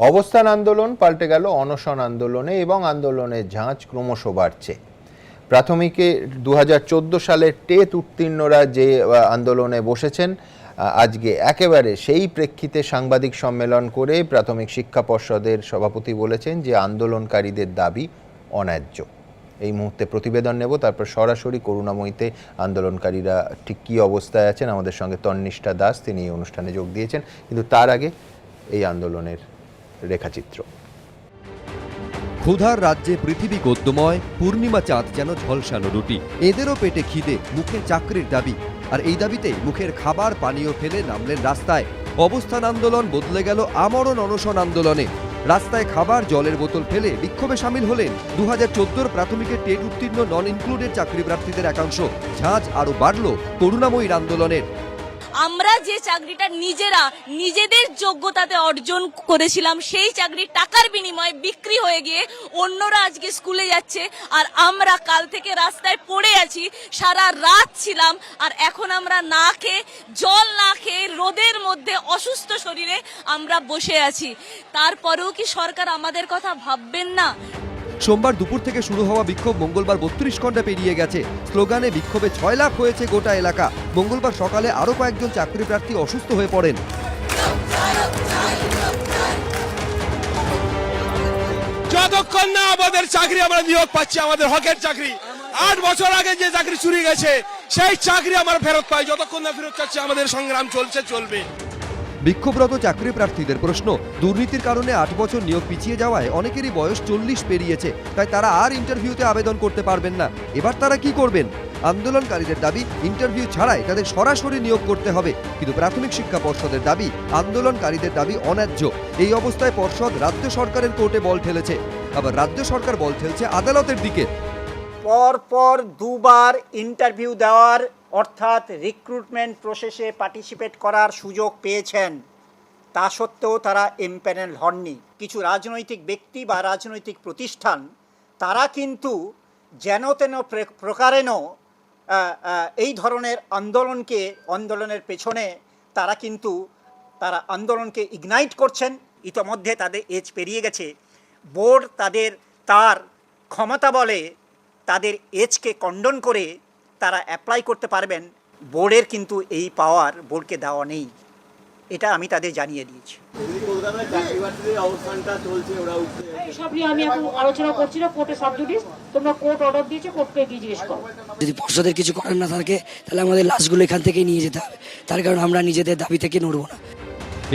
অবস্থান আন্দোলন পাল্টে গেল, অনশন আন্দোলনে এবং আন্দোলনের ঝাঁজ ক্রমশ বাড়ছে। প্রাথমিকে দু সালে টেট উত্তীর্ণরা যে আন্দোলনে বসেছেন আজকে একেবারে সেই প্রেক্ষিতে সাংবাদিক সম্মেলন করে প্রাথমিক শিক্ষা পর্ষদের সভাপতি বলেছেন যে, আন্দোলনকারীদের দাবি অন্যায্য। এই মুহূর্তে প্রতিবেদন নেব, তারপর সরাসরি করুণাময়ীতে আন্দোলনকারীরা ঠিক কী অবস্থায় আছেন, আমাদের সঙ্গে তন্নিষ্ঠা দাস, তিনি এই অনুষ্ঠানে যোগ দিয়েছেন, কিন্তু তার আগে এই আন্দোলনের রেখাচিত্র। ক্ষুধার রাজ্যে পৃথিবী গদ্যময়, পূর্ণিমা চাঁদ যেন ঝলসানো রুটি। এদেরও পেটে খিদে, মুখে চাকরির দাবি। আর এই দাবিতেই মুখের খাবার পানীয় ফেলে নামলেন রাস্তায়। অবস্থান আন্দোলন বদলে গেল আমরণ অনশন আন্দোলনে। রাস্তায় খাবার, জলের বোতল ফেলে বিক্ষোভে সামিল হলেন দু হাজার প্রাথমিকের টেট উত্তীর্ণ নন ইনক্লুডেড চাকরি প্রার্থীদের একাংশ। ঝাঁজ আরও বাড়ল করুণাময়ীর আন্দোলনের। আমরা যে চাকরিটা নিজেরা, নিজেদের যোগ্যতাতে অর্জন করেছিলাম, সেই চাকরি টাকার বিনিময়ে বিক্রি হয়ে গিয়ে অন্যরা আজকে স্কুলে যাচ্ছে, আর আমরা কাল থেকে রাস্তায় পড়ে আছি, সারা রাত ছিলাম, আর এখন আমরা না খেয়ে, জল না খেয়ে, রোদের মধ্যে অসুস্থ শরীরে আমরা বসে আছি। তারপরেও কি সরকার আমাদের কথা ভাববেন না? সোমবার দুপুর থেকে শুরু হওয়া বিক্ষোভ মঙ্গলবার বত্রিশ ঘণ্টা পেরিয়ে গেছে। স্লোগানে বিক্ষোভে ছয় লাখ হয়েছে গোটা এলাকা। মঙ্গলবার সকালে আরও কয়েকজন চাকরি প্রার্থী অসুস্থ হয়ে পড়েন। যতক্ষণ না আমাদের চাকরি আমরা নিয়োগ পাচ্ছি, আমাদের হকের চাকরি। আট বছর আগে যে চাকরি চুরি গেছে, সেই চাকরি আমরা ফেরত পাই। যতক্ষণ না ফেরত পাচ্ছি আমাদের সংগ্রাম চলছে, চলবে। বিক্ষোভরত চাকরি প্রার্থীদের প্রশ্ন, দুর্নীতির কারণে আট বছর নিয়োগ পিছিয়ে যাওয়ায় অনেকেরই বয়স চল্লিশ পেরিয়েছে, তাই তারা আর ইন্টারভিউতে আবেদন করতে পারবেন না। এবার তারা কি করবেন? আন্দোলনকারীদের দাবি, ইন্টারভিউ ছাড়াই তাদের সরাসরি নিয়োগ করতে হবে, কিন্তু প্রাথমিক শিক্ষা পর্ষদের দাবি, আন্দোলনকারীদের দাবি অন্যায্য। এই অবস্থায় পর্ষদ রাজ্য সরকারের কোর্টে বল ঠেলেছে। আবার রাজ্য সরকার বল ঠেলছে আদালতের দিকে। পর পর দুবার ইন্টারভিউ দেওয়ার অর্থাৎ রিক্রুটমেন্ট প্রসেসে পার্টিসিপেট করার সুযোগ পেয়েছেন। তা সত্ত্বেও তারা এমপ্যানেল হননি। কিছু রাজনৈতিক ব্যক্তি বা রাজনৈতিক প্রতিষ্ঠান তারা কিন্তু যেন তেন প্রে- প্রকারেণ আহ, আহ, এই ধরনের আন্দোলনকে আন্দোলনের পেছনে তারা কিন্তু তারা আন্দোলনকে ইগনাইট করছেন। ইতোমধ্যে তাদের এজ পেরিয়ে গেছে। বোর্ড তাদের তার ক্ষমতা বলে তাদের এজকে কন্ডন করে তারা অ্যাপ্লাই করতে পারবেন বোর্ডের কিন্তু এই পাওয়ার বোর্ডকে দেওয়া নেই। এটা আমি তাদের জানিয়ে দিয়েছি। যদি পর্ষদের কিছু করার না থাকে তাহলে আমাদের লাশগুলো এখান থেকেই নিয়ে যেতে হবে। তার কারণ আমরা নিজেদের দাবি থেকে নড়বো না।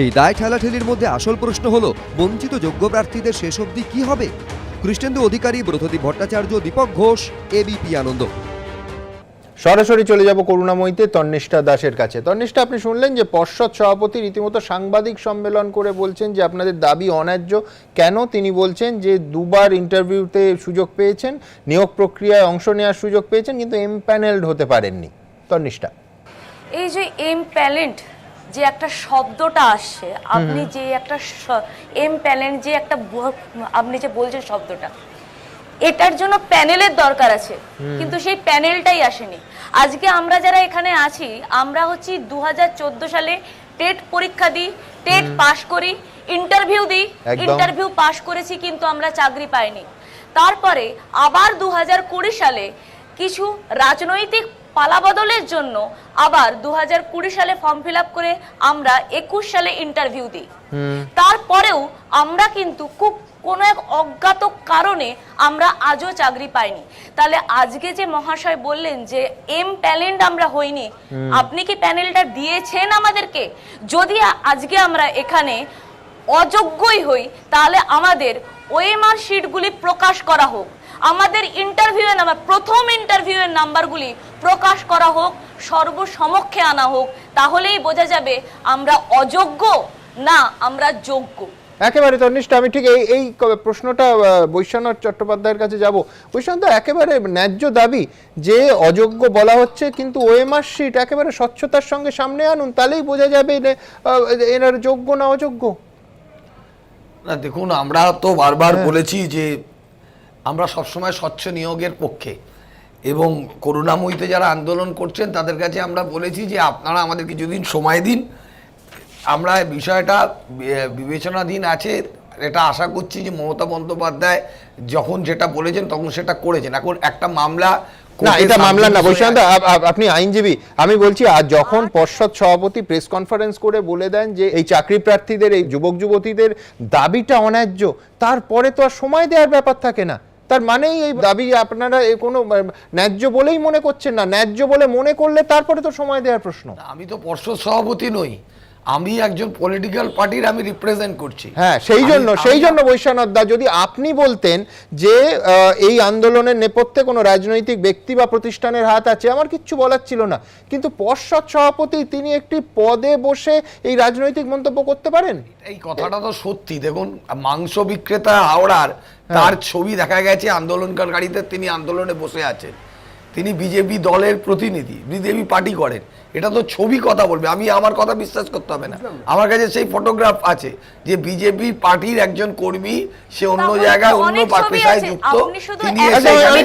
এই দায় ঠেলাঠেলির মধ্যে আসল প্রশ্ন হলো বঞ্চিত যোগ্য প্রার্থীদের শেষ অবধি কি হবে? কৃষ্ণেন্দু অধিকারী ব্রতদীপ ভট্টাচার্য দীপক ঘোষ এবিপি আনন্দ। সরাসরি চলে যাব করুণাময়ীতে তন্নিষ্ঠা দাসের কাছে। তন্নিষ্ঠা আপনি শুনলেন যে পর্ষদ সভাপতি রীতিমতো সাংবাদিক সম্মেলন করে বলছেন যে আপনাদের দাবি অন্যায্য। কেন তিনি বলছেন যে দুবার ইন্টারভিউতে সুযোগ পেয়েছেন নিয়োগ প্রক্রিয়ায় অংশ নেওয়ার সুযোগ পেয়েছেন কিন্তু এম প্যানেলড হতে পারেননি। তন্নিষ্ঠা। এই যে এম প্যালেন্ট যে একটা শব্দটা আসছে আপনি যে একটা এম প্যালেন্ট যে একটা আপনি যে বলছেন শব্দটা এটার জন্য প্যানেলের দরকার আছে। কিন্তু সেই প্যানেলটাই আসেনি। আজকে আমরা যারা এখানে আছি আমরা হচ্ছি দু হাজার চোদ্দ সালে টেট পরীক্ষা দিই টেট পাশ করি ইন্টারভিউ দিই ইন্টারভিউ পাশ করেছি কিন্তু আমরা চাকরি পাইনি। তারপরে আবার দু হাজার কুড়ি সালে কিছু রাজনৈতিক পালাবদলের জন্য আবার দু হাজার কুড়ি সালে ফর্ম ফিল করে আমরা একুশ সালে ইন্টারভিউ দিই। তারপরেও আমরা কিন্তু খুব কোনো এক অজ্ঞাত কারণে আমরা আজও চাকরি পাইনি। তাহলে আজকে যে মহাশয় বললেন যে এম প্যানেল আমরা হইনি আপনি কি প্যানেলটা দিয়েছেন আমাদেরকে? যদি আজকে আমরা এখানে অযোগ্যই হই তাহলে আমাদের ওএমআর শিটগুলি প্রকাশ করা হোক। আমাদের ইন্টারভিউয়ের নাম্বার প্রথম ইন্টারভিউয়ের নাম্বারগুলি প্রকাশ করা হোক সর্বসমক্ষে আনা হোক। তাহলেই বোঝা যাবে আমরা অযোগ্য না আমরা যোগ্য। একেবারে তন্নিষ্ঠা আমি ঠিক এই এই প্রশ্নটা আহ, বৈশ্বনাথ চট্টোপাধ্যায়ের কাছে যাব। বৈশ্বনাথ দা, একেবারে ন্যায্য দাবি যে অযোগ্য বলা হচ্ছে কিন্তু ওএমআর শিট একেবারে স্বচ্ছতার সঙ্গে সামনে আনুন তাহলেই বোঝা যাবে এনার যোগ্য না অযোগ্য। না দেখুন আমরা তো বারবার বলেছি যে আমরা সবসময় স্বচ্ছ নিয়োগের পক্ষে। এবং করুণাময়ীতে যারা আন্দোলন করছেন তাদের কাছে আমরা বলেছি যে আপনারা আমাদের কিছুদিন সময় দিন আমরা বিষয়টা বিবেচনাধীন আছে এটা আশা করছি যে মমতা বন্দ্যোপাধ্যায় যখন যেটা বলেছেন তখন সেটা করেছেন। এখন একটা মামলা না এটা মামলা না বৈশান্ত আপনি আইনজীবী আমি বলছি আজ যখন পর্ষদ সভাপতি প্রেস কনফারেন্স করে বলে দেন যে এই চাকরি প্রার্থীদের এই যুবক যুবতীদের দাবিটা অন্যায্য তারপরে তো আর সময় দেওয়ার ব্যাপার থাকে না। তার মানেই এই দাবি আপনারা কোনো ন্যায্য বলেই মনে করছেন না ন্যায্য বলে মনে করলে তারপরে তো সময় দেওয়ার প্রশ্ন। আমি তো পর্ষদ সভাপতি নই। আমি একজন পলিটিক্যাল পার্টির আমি রিপ্রেজেন্ট করছি। হ্যাঁ সেই জন্য সেই জন্য বৈশ্বনাথ দা যদি আপনি বলতেন যে এই আন্দোলনের নেপথ্যে কোনো রাজনৈতিক ব্যক্তি বা প্রতিষ্ঠানের হাত আছে আমার কিচ্ছু বলার ছিল না। কিন্তু পর্ষদ সভাপতি তিনি একটি পদে বসে এই রাজনৈতিক মন্তব্য করতে পারেন? এই কথাটা তো সত্যি। দেখুন মাংস বিক্রেতা হাওড়ার তার ছবি দেখা গেছে আন্দোলনকারীদের তিনি আন্দোলনে বসে আছেন। তিনি বিজেপি দলের প্রতিনিধি বিজেপি পার্টি করেন। এটা তো ছবি কথা বলবে আমি আমার কথা বিশ্বাস করতে হবে না। আমার কাছে সেই ফটোগ্রাফ আছে যে বিজেপি পার্টির একজন কর্মী সে অন্য জায়গায় অন্য ছবি পেশায় যুক্ত তিনি আমি।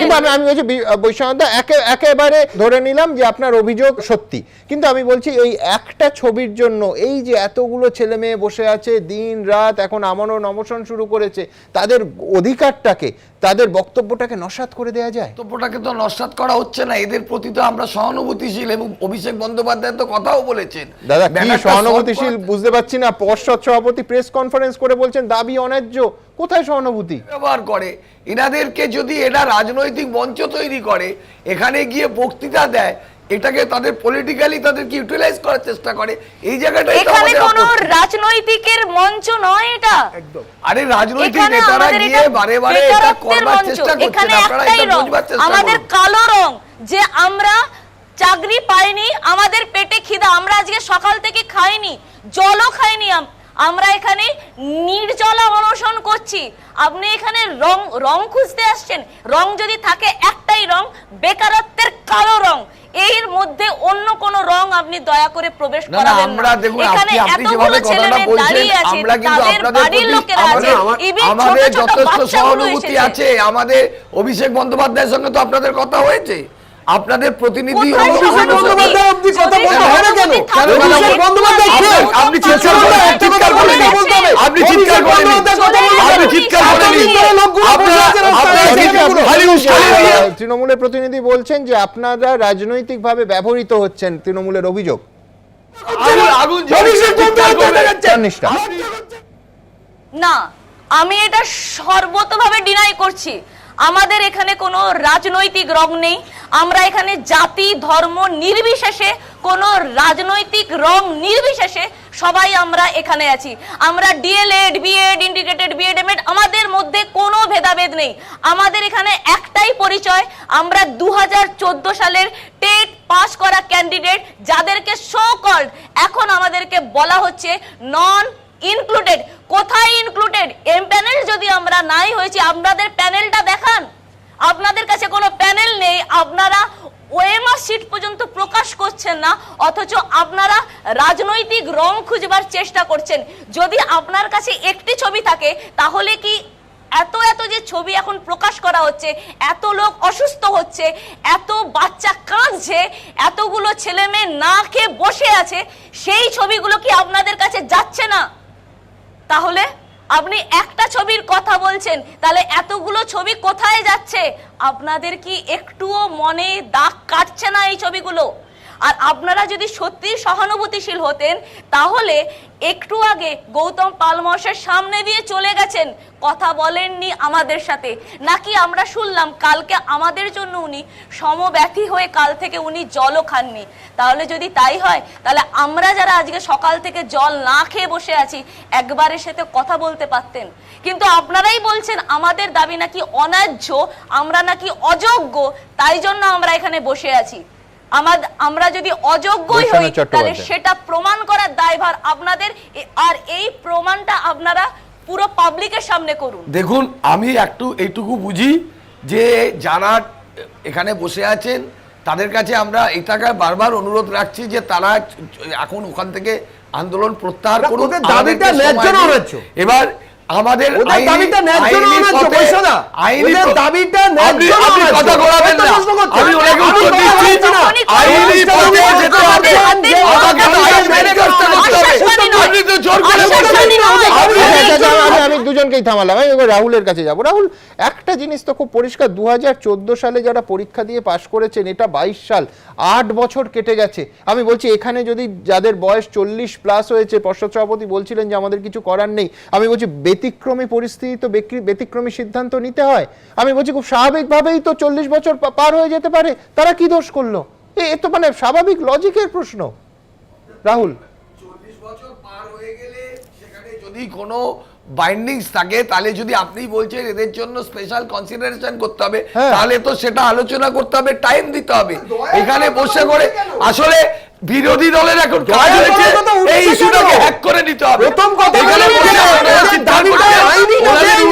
কিন্তু আমি আমি বলছি বি- বৈশ্বনাথ দা একে একেবারে ধরে নিলাম যে আপনার অভিযোগ সত্যি। কিন্তু আমি বলছি এই একটা ছবির জন্য এই যে এতগুলো ছেলে মেয়ে বসে আছে দিন রাত এখন আমানো নমশন শুরু করেছে তাদের অধিকারটাকে তাদের বক্তব্যটাকে নস্বাত করে দেয়া যায়? বক্তব্যটাকে তো নস্বাত করা হচ্ছে না এদের প্রতি তো আমরা সহানুভূতিশীল এবং অভিষেক বন্দ্যোপাধ্যায় তো কথাও বলেছেন। দাদা কি সহানুভূতিশীল বুঝতে পারছি না। পর্ষদ সভাপতি প্রেস কনফারেন্স করে বলছেন দাবি অন্যায্য। কোথায় সহানুভূতি? ব্যবহার করে। এনাদেরকে যদি এরা রাজনৈতিক মঞ্চ তৈরি করে এখানে গিয়ে বক্তৃতা দেয় এটাকে তাদের পলিটিক্যালি তাদেরকে ইউটিলাইজ করার চেষ্টা করে? এই জায়গাটাই এখানে কোনো রাজনৈতিকের মঞ্চ নয় এটা। একদম। আরে রাজনৈতিক নেতারা গিয়ে বারে বারে এটা করবার চেষ্টা করছেন আপনারা এটা বুঝবার চেষ্টা আমাদের কালো রং যে আমরা চাকরি পাইনি আমাদের পেটে খিদা আমরা আজকে সকাল থেকে খাইনি জলও খাইনি আম- আমরা এখানে নির্জলা অনশন করছি। আপনি এখানে রং রং খুঁজতে আসছেন রং যদি থাকে একটাই রং বেকারত্বের কালো রং। এর মধ্যে অন্য কোন রং আপনি দয়া করে প্রবেশ না না করাবেন আমরা দেখুন এখানে আপনি এতগুলো যেভাবে কথাটা বলছেন দাঁড়িয়ে আছে আমরা কিন্তু আপনাদের প্রতি আছে আমাদের- যথেষ্ট সহানুভূতি আছে আমাদের অভিষেক বন্দ্যোপাধ্যায়ের সঙ্গে তো আপনাদের কথা হয়েছে। আপনাদের প্রতিনিধি? আপনি চিৎকার। আপনি চিৎকার আপনি চিৎকার তৃণমূলের প্রতিনিধি বলছেন যে আপনারা রাজনৈতিকভাবে ব্যবহৃত হচ্ছেন তৃণমূলের অভিযোগ। না আমি এটা সর্বতভাবে ডিনাই করছি। আমাদের এখানে কোনো রাজনৈতিক রং নেই। আমরা এখানে জাতি, ধর্ম নির্বিশেষে কোনো রাজনৈতিক রং নির্বিশেষে সবাই আমরা এখানে আছি। আমরা DElEd, BEd, integrated, BEd, MEd, আমাদের মধ্যে কোনো ভেদাভেদ নেই। আমাদের এখানে একটাই পরিচয়, আমরা দু হাজার চোদ্দ সালের টেট পাস করা ক্যান্ডিডেট যাদেরকে শো কল্ড এখন আমাদেরকে বলা হচ্ছে নন ইনক্লুডেড কোথায় ইনক্লুডেড এম প্যানেল যদি আমরা নাই হয়েছি, আপনাদের প্যানেলটা দেখান। আপনাদের কাছে কোনো প্যানেল নেই, আপনারা ওএমআর সিট পর্যন্ত প্রকাশ করছেন না, অথচ আপনারা রাজনৈতিক রং খুঁজবার চেষ্টা করছেন। যদি আপনার কাছে একটি ছবি থাকে, তাহলে কি এত এত যে ছবি এখন প্রকাশ করা হচ্ছে, এত লোক অসুস্থ হচ্ছে, এত বাচ্চা কাঁদছে, এতগুলো ছেলে মেয়ে না খেয়ে বসে আছে, সেই ছবিগুলো কি আপনাদের কাছে যাচ্ছে না? তাহলে আপনি একটা ছবির কথা বলছেন, তাহলে এতগুলো ছবি কোথায় যাচ্ছে? আপনাদের কি একটুও মনে দাগ কাটছে না এই ছবিগুলো? আর আপনারা যদি সত্যি সহানুভূতিশীল হতেন, তাহলে একটু আগে গৌতম পাল মহাশয়ের সামনে দিয়ে চলে গেছেন। কথা বলেননি আমাদের সাথে। নাকি আমরা শুনলাম কালকে আমাদের জন্য উনি সমব্যথী হয়ে কাল থেকে উনি জলও খাননি। তাহলে যদি তাই হয়, তাহলে আমরা যারা আজকে সকাল থেকে জল না খেয়ে বসে আছি একবারের সাথে কথা বলতে পারতেন। কিন্তু আপনারাই বলছেন আমাদের দাবি নাকি অন্যায্য, আমরা নাকি অযোগ্য, তাই জন্য আমরা এখানে বসে আছি। আমরা যদি অযোগ্যই হই তাহলে সেটা প্রমাণ করার দায়ভার আপনাদের। আর এই প্রমাণটা আপনারা পুরো পাবলিকের সামনে করুন। দেখুন আমি একটু এইটুকু বুঝি যে যারা এখানে বসে আছেন তাদের কাছে আমরা এটাকে বারবার অনুরোধ রাখছি যে তারা এখন ওখান থেকে আন্দোলন প্রত্যাহার করুন। এবার আমাদের দাবিটা ন্যায্য না ন্যায্য, পথে- বৈশ্যদা। আইনি দাবিটা ন্যায্য না আপনি কথা ঘোরাবেন না। আমি ওনাকে উত্তর দিচ্ছি। না। আইনি পথে যেতে হবে। আমাকে তো আইন মেনে করতে হবে। আপনি তো জোর করে আশ্বাসবাণী বলছেন। নয়। আপনি- দুজনকেই থামালাম আমি এবার রাহুলের কাছে যাব রাহুল একটা জিনিস তো খুব পরিষ্কার দু হাজার চোদ্দ সালে যারা পরীক্ষা দিয়ে পাশ করেছেন এটা বাইশ সাল আট বছর কেটে গেছে আমি বলছি এখানে যদি যাদের বয়স চল্লিশ প্লাস হয়েছে পর্ষদ সভাপতি বলছিলেন যে আমাদের কিছু করার নেই আমি বলছি ব্যতিক্রমী পরিস্থিতি তো ব্যতিক্রমী সিদ্ধান্ত নিতে হয়। আমি বলছি খুব স্বাভাবিকভাবেই তো চল্লিশ বছর পার হয়ে যেতে পারে। তারা কি দোষ করল? এ এ তো মানে স্বাভাবিক লজিকের প্রশ্ন। রাহুল। বছর পার হয়ে গেলে সেখানে যদি কোনো বাইন্ডিংস থাকে তাহলে যদি আপনি বলছেন এদের জন্য স্পেশাল কনসিডারেশন করতে হবে হ্যাঁ। তাহলে তো সেটা আলোচনা করতে হবে টাইম দিতে হবে। এখানে বসে করে আসলে বিরোধী দলের এখন কাজ হয়েছে। এই ইস্যুটাকে হ্যাক করে নিতে হবে। প্রথম কথা এখানে ওদের?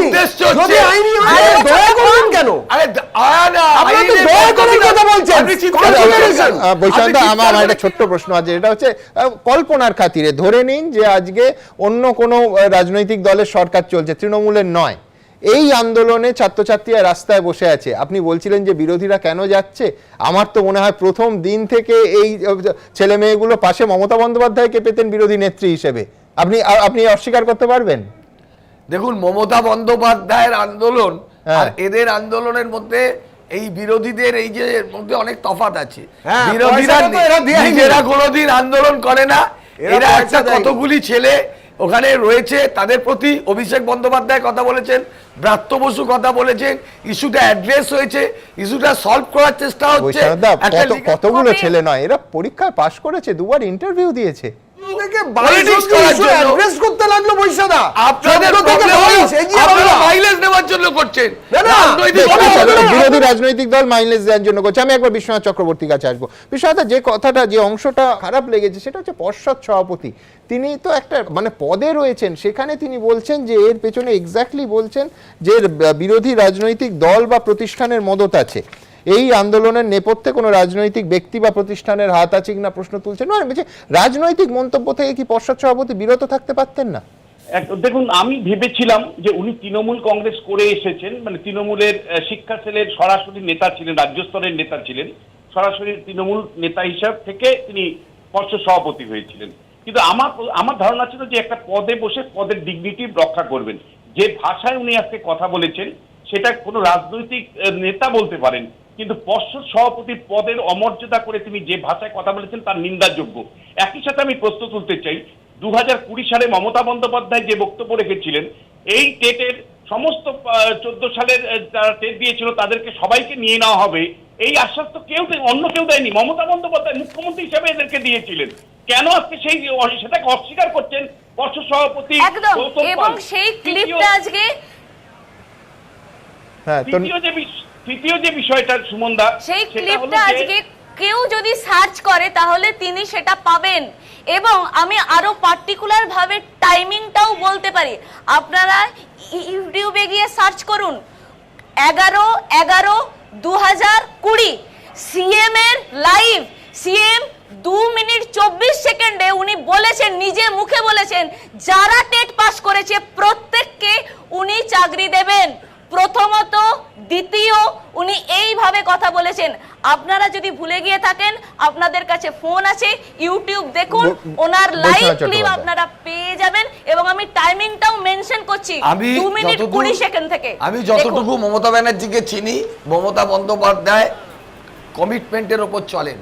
উদ্দেশ্য হচ্ছে আইনি আরে দয়া করুন কেন? আরে আয়া আপনি তো দয়া করে কথা বলছেন। আমার একটা ছোট্ট প্রশ্ন আছে। এটা হচ্ছে কল্পনার খাতিরে ধরে নিন যে আজকে অন্য কোনো রাজনৈতিক দলের সরকার চলছে তৃণমূলের নয়। এই আন্দোলনে ছাত্রছাত্রীরা রাস্তায় বসে আছে। আপনি বলছিলেন যে বিরোধীরা কেন যাচ্ছে? আমার তো মনে হয় প্রথম দিন থেকে এই ছেলে মেয়েগুলো পাশে মমতা বন্দ্যোপাধ্যায়কে পেতেন বিরোধী নেত্রী হিসেবে। আপনি আপনি অস্বীকার করতে পারবেন? দেখুন মমতা বন্দ্যোপাধ্যায়ের আন্দোলন হ্যাঁ। আর এদের আন্দোলনের মধ্যে এই বিরোধীদের এই যে মধ্যে অনেক তফাৎ আছে। হ্যাঁ, বিরোধীরা নিজেরা কোনোদিন আন্দোলন করে না। এরা একটা কতগুলি ছেলে ওখানে রয়েছে তাদের প্রতি অভিষেক বন্দ্যোপাধ্যায় কথা বলেছেন ব্রাত্য বসু কথা বলেছেন ইস্যুটা অ্যাড্রেস হয়েছে ইস্যুটা সলভ করার চেষ্টা হচ্ছে কতগুলো ছেলে নয় এরা পরীক্ষায় পাশ করেছে দুবার ইন্টারভিউ দিয়েছে। থেকে Politics 22 করার issue জন্য। address করতে লাগল বৈশাদা। আপনাদের 14 থেকে problem হলো 22 এগিয়ে আপনারা বাড়া। মাইলেজ নেওয়ার জন্য করছেন। না, না, রাজনৈতিক বেশ, দলের জন্য- বিরোধী রাজনৈতিক দল মাইলেজ দেওয়ার জন্য করছে। আমি একবার বিশ্বনাথ চক্রবর্তীর কাছে আসব। বিশ্বনাথ যে কথাটা যে অংশটা খারাপ লেগেছে সেটা হচ্ছে পর্ষদ সভাপতি। তিনি তো একটা মানে পদে রয়েছেন। সেখানে তিনি বলছেন যে এর পেছনে এক্স্যাক্টলি বলছেন যে বিরোধী রাজনৈতিক দল বা প্রতিষ্ঠানের মদত আছে। এই আন্দোলনের নেপথ্যে কোনো রাজনৈতিক ব্যক্তি বা প্রতিষ্ঠানের হাত আছে কিনা প্রশ্ন তুলছেন? বলছি, রাজনৈতিক মন্তব্য থেকে কি পর্ষদ সভাপতি বিরত থাকতে পারতেন না? দেখুন, আমি ভেবেছিলাম যে উনি তৃণমূল কংগ্রেস করে এসেছেন মানে তৃণমূলের শিক্ষা সেলের সরাসরি নেতা ছিলেন, রাজ্য স্তরের নেতা ছিলেন। সরাসরি তৃণমূল নেতা হিসাব থেকে তিনি পর্ষদ সভাপতি হয়েছিলেন। কিন্তু আমার আমার ধারণা ছিল যে একটা পদে বসে পদের ডিগনিটি রক্ষা করবেন। যে ভাষায় উনি আজকে কথা বলেছেন, সেটা কোনো রাজনৈতিক নেতা বলতে পারেন। কিন্তু পর্ষদ সভাপতির পদের অমর্যাদা করে তিনি যে ভাষায় কথা বলেছেন তার নিন্দাযোগ্য। একই সাথে আমি প্রশ্ন তুলতে চাই দু হাজার কুড়ি সালে মমতা বন্দ্যোপাধ্যায় যে বক্তব্য রেখেছিলেন এই টেটের সমস্ত চোদ্দ সালের যারা টেট দিয়েছিল তাদেরকে সবাইকে নিয়ে নেওয়া হবে। এই আশ্বাস তো কেউ অন্য কেউ দেয়নি। মমতা বন্দ্যোপাধ্যায় মুখ্যমন্ত্রী হিসেবে এদেরকে দিয়েছিলেন। কেন আজকে সেই সেটাকে অস্বীকার করছেন পর্ষদ সভাপতি এবং সেই ক্লিপটা আজকে হ্যাঁ যে তৃতীয় যে বিষয়টা সুমনদা সেই ক্লিপটা আজকে কেউ যদি সার্চ করে তাহলে তিনি সেটা পাবেন। এবং আমি আরও পার্টিকুলার ভাবে টাইমিংটাও বলতে পারি। আপনারা ইউটিউবে গিয়ে সার্চ করুন। এগারো এগারো দু হাজার কুড়ি সিএম এর লাইভ সিএম দু মিনিট চব্বিশ সেকেন্ডে উনি বলেছেন নিজে মুখে বলেছেন যারা টেট পাস করেছে প্রত্যেককে উনি চাকরি দেবেন। প্রথমত দ্বিতীয় উনি এইভাবে কথা বলেছেন। আপনারা যদি ভুলে গিয়ে থাকেন আপনাদের কাছে ফোন আছে ইউটিউব দেখুন ওনার লাইভ ক্লিপ আপনারা পেয়ে যাবেন এবং আমি টাইমিংটাও মেনশন করছি আমি মিনিট যতদূর- কুড়ি সেকেন্ড থেকে। আমি যতটুকু মমতা ব্যানার্জিকে চিনি মমতা বন্দ্যোপাধ্যায় কমিটমেন্টের ওপর চলেন।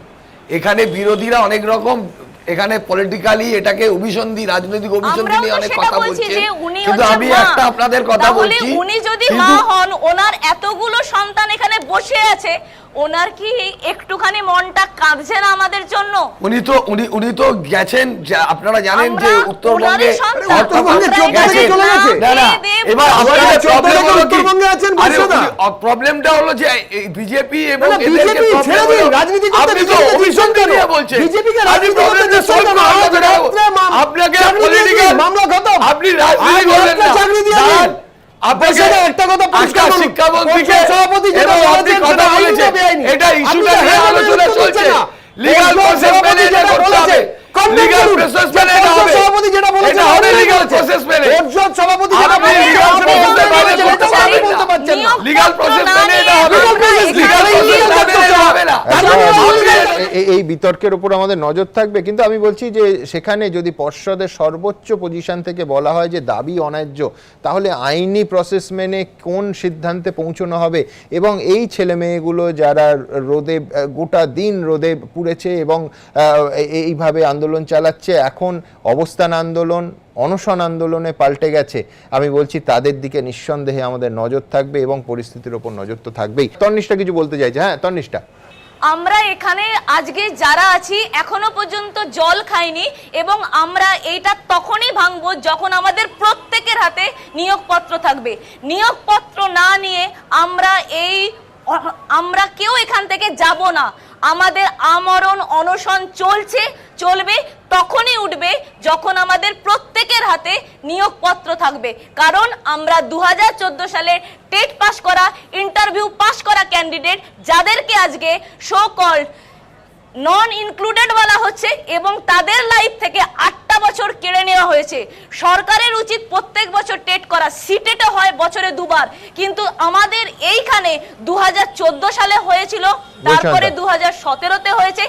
এখানে বিরোধীরা অনেক রকম এখানে পলিটিক্যালি এটাকে অভিসন্ধি রাজনৈতিক অভিসন্ধি নিয়ে অনেক কথা বলছি কিন্তু আমি একটা আপনাদের কথা বলছি। উনি যদি মা হন ওনার এতগুলো সন্তান এখানে বসে আছে ওনার কি একটুখানি মনটা কাঁদছে না আমাদের জন্য? উনি তো উনি উনি তো গেছেন আপনারা জানেন যে উত্তরবঙ্গে উত্তরবঙ্গে চলে গেছে। না না এবার চোদ্দ প্রবলেম হলো উত্তরবঙ্গে আছেন আরে প্রবলেমটা হলো যে বিজেপি এবং না, না, problem ছেড়ে দিন, রাজনীতি করতে disturb নিয়ে করো। বলছেন। BJP কে রাজনীতি করতে। রাত্রে মাম- আপনাকে political- মামলা খতম। আপনি রাজনীতি আজ না। একটা কথা পরিষ্কার একটা বলুন। শিক্ষামন্ত্রীকে সভাপতি কথা বেআইনি? এটা ইস্যুটা নিয়ে হ্যাঁ আলোচনা চলছে না। লিগাল প্রসেস মেনে করতে বলেছে, হবে লিগাল প্রসেস মেনে হবে সভাপতি যেটা বলেছে, হবে লিগাল প্রসেস মেনে পঞ্চায়েত সভাপতি যেটা আপনি বলেছে, legal আপনি process বলতে মেনে পারবেন করতে না, পারবেন আপনি না। বলতে পারছেন না। লিগাল প্রসেস না মেনে এটা নিয়ে হবে legal process, এখানে লিগাল legal প্রসেস process মেনে এটা হবে না একদম, এ- এ- এই বিতর্কের উপর আমাদের নজর থাকবে। কিন্তু আমি বলছি যে সেখানে যদি পর্ষদের সর্বোচ্চ পজিশন থেকে বলা হয় যে দাবি অন্যায্য, তাহলে আইনি প্রসেস মেনে কোন সিদ্ধান্তে পৌঁছানো হবে? এবং এই ছেলে মেয়েগুলো যারা রোদে, গোটা দিন রোদে পুড়েছে এবং এইভাবে আন্দোলন চালাচ্ছে, এখন অবস্থান আন্দোলন, অনশন আন্দোলনে পাল্টে গেছে, আমি বলছি তাদের দিকে নিঃসন্দেহে আমাদের নজর থাকবে এবং পরিস্থিতির ওপর নজর তো থাকবেই। তন্নিষ্ঠা, কিছু বলতে চাইছে? হ্যাঁ তন্নিষ্ঠা। আমরা এখানে আজকে যারা আছি, এখনও পর্যন্ত জল খাইনি এবং আমরা এইটা তখনই ভাঙব যখন আমাদের প্রত্যেকের হাতে নিয়োগপত্র থাকবে। নিয়োগপত্র না নিয়ে আমরা এই আমরা কেউ এখান থেকে যাব না। আমাদের আমরণ অনশন চলছে, চলবে। তখনই উঠবে যখন আমাদের প্রত্যেকের হাতে নিয়োগপত্র থাকবে। কারণ আমরা দু হাজার চোদ্দ সালে টেট পাস করা ইন্টারভিউ পাস করা ক্যান্ডিডেট যাদেরকে আজকে শো কল্ড নন ইনক্লুডেড বলা হচ্ছে এবং তাদের লাইফ থেকে আটটা বছর কেড়ে নেওয়া হয়েছে। সরকারের উচিত প্রত্যেক বছর টেট করা সিটেটও হয় বছরে দুবার। কিন্তু আমাদের এইখানে দু হাজার চোদ্দ সালে হয়েছিল তারপরে দু হাজার সতেরোতে হয়েছে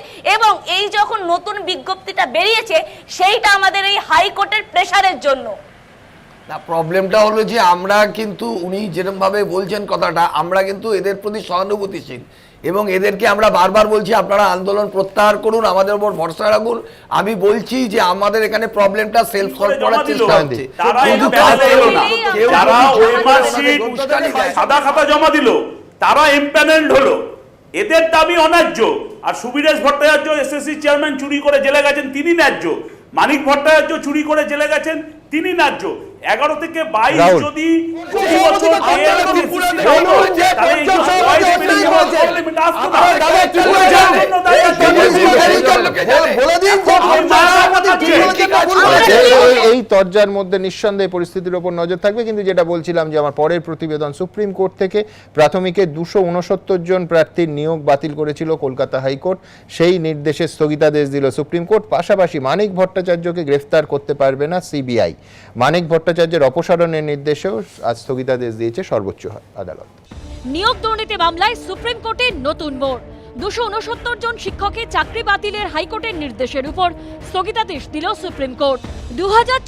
এই যখন নতুন বিজ্ঞপ্তিটা বেরিয়েছে সেইটা আমাদের এই হাইকোর্টের প্রেসারের জন্য। না প্রবলেমটা হলো যে আমরা কিন্তু উনি যেরকম ভাবে বলছেন কথাটা আমরা কিন্তু এদের প্রতি সহানুভূতিশীল। এবং এদেরকে আমরা বারবার বলছি আপনারা আন্দোলন প্রত্যাহার করুন আমাদের উপর ভরসা রাখুন। আমি বলছি যে আমাদের এখানে প্রবলেমটা সেলফ সলভ করার চেষ্টা হচ্ছে। তারা জমা দিল তারা এমপ্যানেলড হলো। এদের দাবি অন্যায্য আর সুবিরেশ ভট্টাচার্য এসএসসি চেয়ারম্যান চুরি করে জেলে গেছেন তিনি ন্যায্য মানিক ভট্টাচার্য চুরি করে জেলে গেছেন তিনি ন্যায্য এগারো থেকে বাইশ যদি। বলে দিন তরজার মধ্যে নিঃসন্দেহে পরিস্থিতির ওপর নজর থাকবে। কিন্তু যেটা বলছিলাম যে আমার পরের প্রতিবেদন সুপ্রিম কোর্ট থেকে প্রাথমিকে দুশো উনসত্তর জন প্রার্থীর নিয়োগ বাতিল করেছিল কলকাতা হাইকোর্ট। সেই নির্দেশে স্থগিতাদেশ দিল সুপ্রিম কোর্ট। পাশাপাশি মানিক ভট্টাচার্যকে গ্রেফতার করতে পারবে না সিবিআই। মানিক ভট্টাচার্যের অপসারণের নির্দেশেও আজ স্থগিতাদেশ দিয়েছে সর্বোচ্চ আদালত। নিয়োগ দুর্নীতি মামলায় সুপ্রিম কোর্টের নতুন মোড়। দুশো উনসত্তর জন শিক্ষকের চাকরি বাতিলের হাইকোর্টের নির্দেশের উপর স্থগিতাদেশ দিল সুপ্রিম কোর্ট। দু হাজার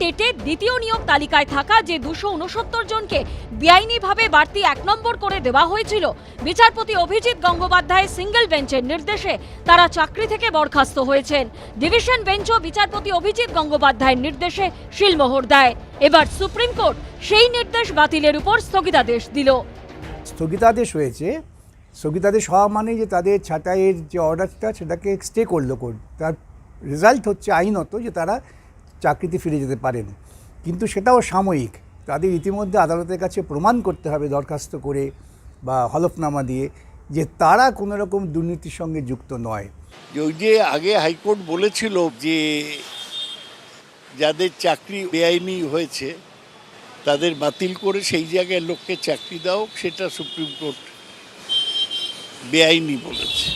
টেটে দ্বিতীয় নিয়োগ তালিকায় থাকা যে দুশো উনসত্তর জনকে বেআইনিভাবে বাড়তি এক নম্বর করে দেওয়া হয়েছিল, বিচারপতি অভিজিৎ গঙ্গোপাধ্যায় সিঙ্গেল বেঞ্চের নির্দেশে তারা চাকরি থেকে বরখাস্ত হয়েছেন। ডিভিশন বেঞ্চও বিচারপতি অভিজিৎ গঙ্গোপাধ্যায়ের নির্দেশে শিলমোহর দেয়। এবার সুপ্রিম কোর্ট সেই নির্দেশ বাতিলের উপর স্থগিতাদেশ দিল। স্থগিতাদেশ হয়েছে স্থগিতাদেশ হওয়া মানে যে তাদের ছাঁটাইয়ের যে অর্ডারটা সেটাকে স্টে করল কোর্ট তার রেজাল্ট হচ্ছে আইনত যে তারা চাকরিতে ফিরে যেতে পারেন। কিন্তু সেটাও সাময়িক। তাদের ইতিমধ্যে আদালতের কাছে প্রমাণ করতে হবে দরখাস্ত করে বা হলফনামা দিয়ে যে তারা কোনো রকম দুর্নীতির সঙ্গে যুক্ত নয়। ওই যে আগে হাইকোর্ট বলেছিল যে যাদের চাকরি বেআইনি হয়েছে, তাদের বাতিল করে সেই জায়গায় লোককে চাকরি দাও, সেটা সুপ্রিম কোর্ট বেআইনি বলেছে।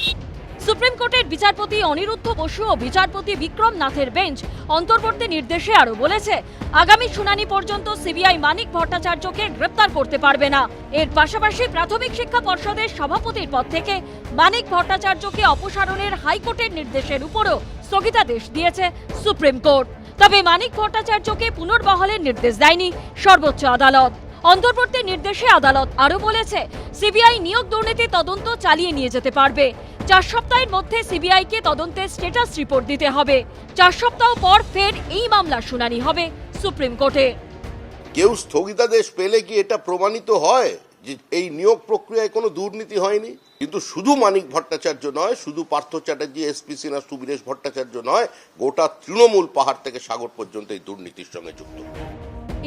সুপ্রিম কোর্টের বিচারপতি অনিরুদ্ধ বসু ও বিচারপতি বিক্রম নাথের বেঞ্চ অন্তর্বর্তী নির্দেশে আরও বলেছে, আগামী শুনানি পর্যন্ত সিবিআই মানিক ভট্টাচার্যকে গ্রেপ্তার করতে পারবে না। এর পাশাপাশি প্রাথমিক শিক্ষা পর্ষদের সভাপতির পদ থেকে মানিক ভট্টাচার্যকে অপসারণের হাইকোর্টের নির্দেশের উপরও স্থগিতাদেশ দিয়েছে সুপ্রিম কোর্ট। তবে মানিক ভট্টাচার্যকে পুনর্বহলের নির্দেশ দেয়নি সর্বোচ্চ আদালত। অন্তর্বর্তী নির্দেশে আদালত আরও বলেছে, সিবিআই নিয়োগ দুর্নীতি তদন্ত চালিয়ে নিয়ে যেতে পারবে। চার সপ্তাহের মধ্যে সিবিআইকে তদন্তের স্ট্যাটাস রিপোর্ট দিতে হবে। চার সপ্তাহ পর ফের এই মামলার শুনানি হবে সুপ্রিম কোর্টে। কেউ স্থগিতাদেশ পেলে কি এটা প্রমাণিত হয় যে এই নিয়োগ প্রক্রিয়ায় কোনো দুর্নীতি হয়নি? কিন্তু শুধু মানিক ভট্টাচার্য নয়, শুধু পার্থ চ্যাটার্জি এসপি সিনহা, সুবীরেশ ভট্টাচার্য নয়, গোটা তৃণমূল পাহাড় থেকে সাগর পর্যন্ত এই দুর্নীতির সঙ্গে যুক্ত।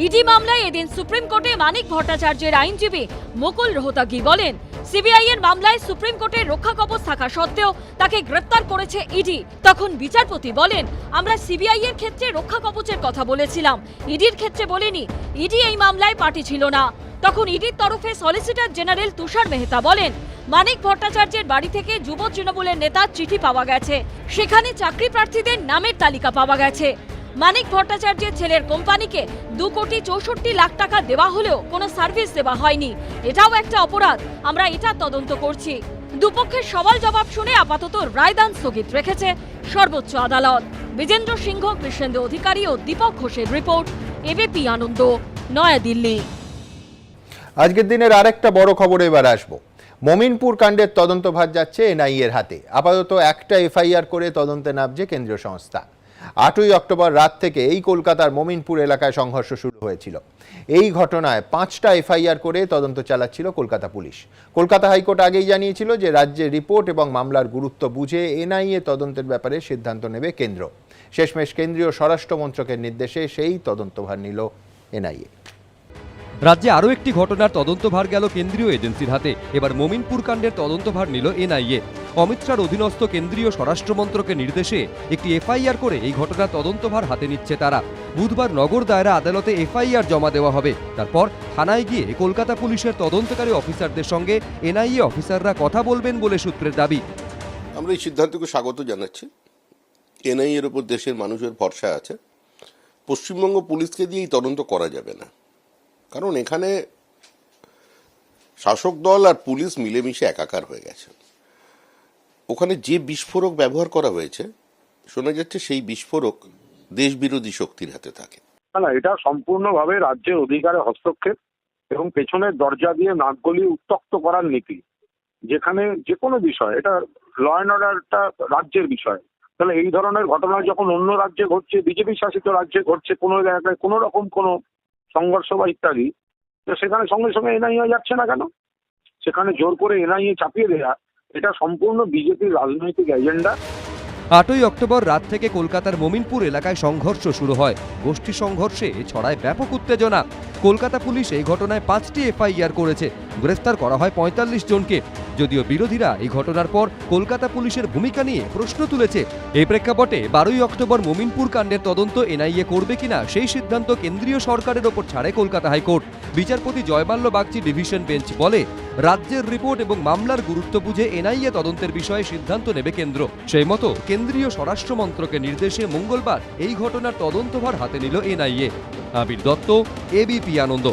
ইডি মামলায় এদিন সুপ্রিম কোর্টে মানিক ভট্টাচার্যের আইনজীবী মুকুল রোহতাগি বলেন, সিবিআই এর মামলায় সুপ্রিম কোর্টের রক্ষা কবচ থাকা সত্ত্বেও তাকে গ্রেপ্তার করেছে ইডি। তখন বিচারপতি বলেন, আমরা সিবিআই এর ক্ষেত্রে রক্ষা কবচের কথা বলেছিলাম। ইডির ক্ষেত্রে বলিনি, ইডি এই মামলায় পার্টি ছিল না। তখন ইডির তরফে সলিসিটর জেনারেল তুষার মেহতা বলেন, মানিক ভট্টাচার্যের বাড়ি থেকে যুব তৃণমূলের নেতার চিঠি পাওয়া গেছে। সেখানে চাকরি প্রার্থীদের নামের তালিকা পাওয়া গেছে। মানিক ভট্টাচার্যের ছেলের কোম্পানিকে দু কোটি চৌষট্টি লাখ টাকা দেওয়া হলেও কোনো সার্ভিস দেওয়া হয়নি। এটাও একটা অপরাধ। আমরা এটা তদন্ত করছি। দুপক্ষের সওয়াল জবাব শুনে আপাতত রায়দান স্থগিত রেখেছে সর্বোচ্চ আদালত। বিজেন্দ্র সিংহ কৃষ্ণেন্দ্র অধিকারী ও দীপক ঘোষের রিপোর্ট এবিপি আনন্দ, নয়াদিল্লি। আজকের দিনের আরেকটা বড় খবর এবার আসব। মমিনপুর কাণ্ডের তদন্তভার যাচ্ছে এনআইএর হাতে। আপাতত একটা এফআইআর করে তদন্তে নামছে কেন্দ্রীয় সংস্থা। আটই অক্টোবর রাত থেকে এই কলকাতার মমিনপুর এলাকায় সংঘর্ষ শুরু হয়েছিল। এই ঘটনায় পাঁচটা এফআইআর করে তদন্ত চালাচ্ছিল কলকাতা পুলিশ। কলকাতা হাইকোর্ট আগেই জানিয়েছিল যে রাজ্যের রিপোর্ট এবং মামলার গুরুত্ব বুঝে এনআইএ তদন্তের ব্যাপারে সিদ্ধান্ত নেবে কেন্দ্র। শেষমেশ কেন্দ্রীয় স্বরাষ্ট্র মন্ত্রকের নির্দেশে সেই তদন্তভার নিল এনআইএ। রাজ্যে আরও একটি ঘটনার তদন্তভার গেল কেন্দ্রীয় এজেন্সির হাতে। এবার মোমিনপুর কাণ্ডের তদন্তভার নিল এনআইএ। অমিত শাহর অধীনস্থ কেন্দ্রীয় স্বরাষ্ট্রমন্ত্রকের নির্দেশে একটি এফআইআর করে এই ঘটনার তদন্তভার হাতে নিচ্ছে তারা। বুধবার নগর দায়রা আদালতে এফআইআর জমা দেওয়া হবে। তারপর থানায় গিয়ে কলকাতা পুলিশের তদন্তকারী অফিসারদের সঙ্গে এনআইএ অফিসাররা কথা বলবেন বলে সূত্রের দাবি। আমরা এই সিদ্ধান্তকে স্বাগত জানাচ্ছি। এনআই এর উপর দেশের মানুষের ভরসা আছে। পশ্চিমবঙ্গ পুলিশকে দিয়ে এই তদন্ত করা যাবে না। কারণ এখানে শাসক দল আর পুলিশ মিলেমিশে একাকার হয়ে গেছে। ওখানে যে বিস্ফোরক ব্যবহার করা হয়েছে, শোনা যাচ্ছে সেই বিস্ফোরক দেশ বিরোধী শক্তির হাতে থাকে। না এটা সম্পূর্ণভাবে রাজ্যের অধিকারে হস্তক্ষেপ এবং পেছনের দরজা দিয়ে নাকগলি উত্তক্ত করার নীতি, যেখানে যে কোনো বিষয়, এটা ল অ্যান্ড অর্ডারটা রাজ্যের বিষয়। তাহলে এই ধরনের ঘটনা যখন অন্য রাজ্যে ঘটছে, বিজেপি শাসিত রাজ্যে ঘটছে, কোনো জায়গায় কোনো রকম কোনো সংঘর্ষ বা ইত্যাদি, তো সেখানে সঙ্গে সঙ্গে এনআইএ যাচ্ছে না কেন? সেখানে জোর করে এনআইএ চাপিয়ে দেওয়া এটা সম্পূর্ণ বিজেপির রাজনৈতিক এজেন্ডা। আটই অক্টোবর রাত থেকে কলকাতার মমিনপুর এলাকায় সংঘর্ষ শুরু হয়। গোষ্ঠী সংঘর্ষে ছড়ায় ব্যাপক উত্তেজনা। কলকাতা পুলিশ এই ঘটনায় পাঁচটি এফআইআর করেছে। গ্রেফতার করা হয় পঁয়তাল্লিশ জনকে। যদিও বিরোধীরা এই ঘটনার পর কলকাতা পুলিশের ভূমিকা নিয়ে প্রশ্ন তুলেছে। এই প্রেক্ষাপটে বারোই অক্টোবর মমিনপুর কাণ্ডের তদন্ত এনআইএ করবে কিনা সেই সিদ্ধান্ত কেন্দ্রীয় সরকারের ওপর ছাড়ে কলকাতা হাইকোর্ট। বিচারপতি জয়মাল্য বাগচি ডিভিশন বেঞ্চ বলে, রাজ্যের রিপোর্ট এবং মামলার গুরুত্ব বুঝে এনআইএ তদন্তের বিষয়ে সিদ্ধান্ত নেবে কেন্দ্র। সেই মতো কেন্দ্রীয় স্বরাষ্ট্র মন্ত্রকের নির্দেশে মঙ্গলবার এই ঘটনার তদন্তভার হাতে নিল এনআইএ। আবির দত্ত এবিপি আনন্দ।